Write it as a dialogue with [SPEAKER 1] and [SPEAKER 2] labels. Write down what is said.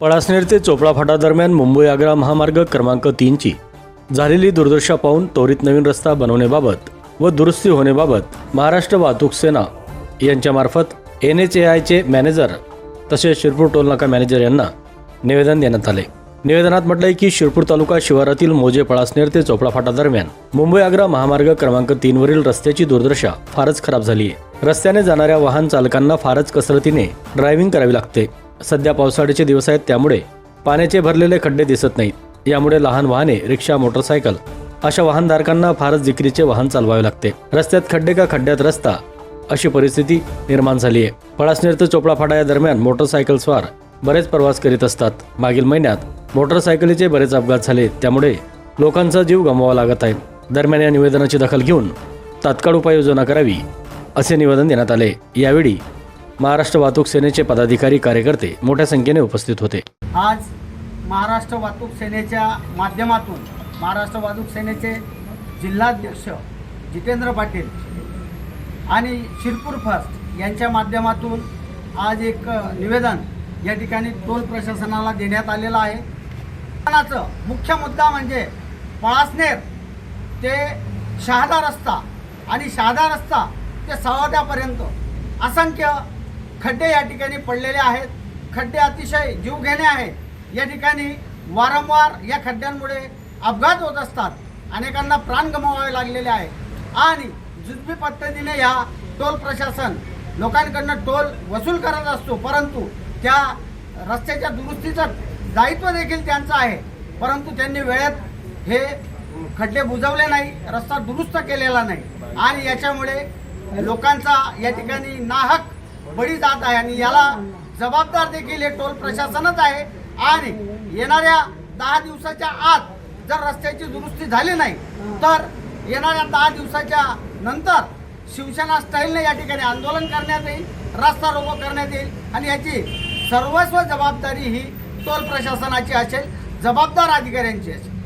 [SPEAKER 1] पळासनेर ते चोपडा फाटा दरम्यान मुंबई आग्रा महामार्ग क्रमांक तीनची. झालेली दुर्दशा पाहून त्वरित नवीन रस्ता बनवण्याबाबत व दुरुस्ती होण्याबाबत महाराष्ट्र वाहतूक सेना यांच्यामार्फत एन एच ए आयचे मॅनेजर तसेच शिरपूर टोलनाका मॅनेजर यांना निवेदन देण्यात आले. निवेदनात म्हटलंय की शिरपूर तालुका शिवारातील मोजे पळासनेर ते चोपडा फाटा दरम्यान मुंबई आग्रा महामार्ग क्रमांक तीनवरील रस्त्याची दुर्दशा फारच खराब झाली आहे रस्त्याने जाणाऱ्या वाहन चालकांना फारच कसरतीने ड्रायव्हिंग करावी लागते. सध्या पावसाळ्याचे दिवस आहेत त्यामुळे पाण्याचे भरलेले खड्डे दिसत नाहीत. यामुळे लहान वाहने रिक्षा मोटरसायकल अशा वाहनधारकांना फारच जिकरीचे वाहन चालवावे लागते. रस्त्यात खड्डे का खड्ड्यात रस्ता? अशी परिस्थिती निर्माण झाली आहे. पळासनेर ते चोपडा फाटा या दरम्यान मोटरसायकल स्वार बरेच प्रवास करीत असतात. मागील महिन्यात मोटरसायकलीचे बरेच अपघात झाले. त्यामुळे लोकांचा जीव गमवावा लागत आहे. दरम्यान या निवेदनाची दखल घेऊन तात्काळ उपाययोजना करावी असे निवेदन देण्यात आले. यावेळी महाराष्ट्र वाहतूक सेनेचे पदाधिकारी कार्यकर्ते मोठ्या संख्येने उपस्थित होते.
[SPEAKER 2] आज महाराष्ट्र वाहतूक सेनेच्या माध्यमातून महाराष्ट्र वाहतूक सेनेचे जिल्हाध्यक्ष जितेंद्र पाटील आणि शिरपूर फर्स्ट यांच्या माध्यमातून आज एक निवेदन या ठिकाणी टोल प्रशासनाला देण्यात आलेलं आहे. निवेदनाचं मुख्य मुद्दा म्हणजे पळासनेर ते शहादा रस्ता आणि शहादा रस्ता ते सहाद्यापर्यंत असंख्य खड्डे या ठिकाणी पडलेले आहेत. खड्डे अतिशय जीवघेणे आहेत. या ठिकाणी वारंवार या खड्ड्यांमुळे अपघात होत असतात. अनेकांना प्राण गमवावे लागलेले आहे. आणि जुजबी पद्धतीने या टोल प्रशासन लोकांकडनं टोल वसूल करत असतो. परंतु त्या रस्त्याच्या दुरुस्तीचं दायित्व देखील त्यांचं आहे. परंतु त्यांनी वेळेत हे खड्डे बुजवले नाही रस्ता दुरुस्त केलेला नाही. आणि याच्यामुळे लोकांचा या ठिकाणी नाहक बळी जात आहे आणि याला जबाबदार देखील हे टोल प्रशासनच आहे. आणि येणाऱ्या दहा दिवसाच्या आत जर रस्त्याची दुरुस्ती झाली नाही तर येणाऱ्या दहा दिवसाच्या नंतर शिवसेना स्टाईलने या ठिकाणी आंदोलन करण्यात येईल रस्ता रोको करण्यात येईल आणि याची सर्वस्व जबाबदारी ही टोल प्रशासनाची असेल जबाबदार अधिकाऱ्यांची असेल.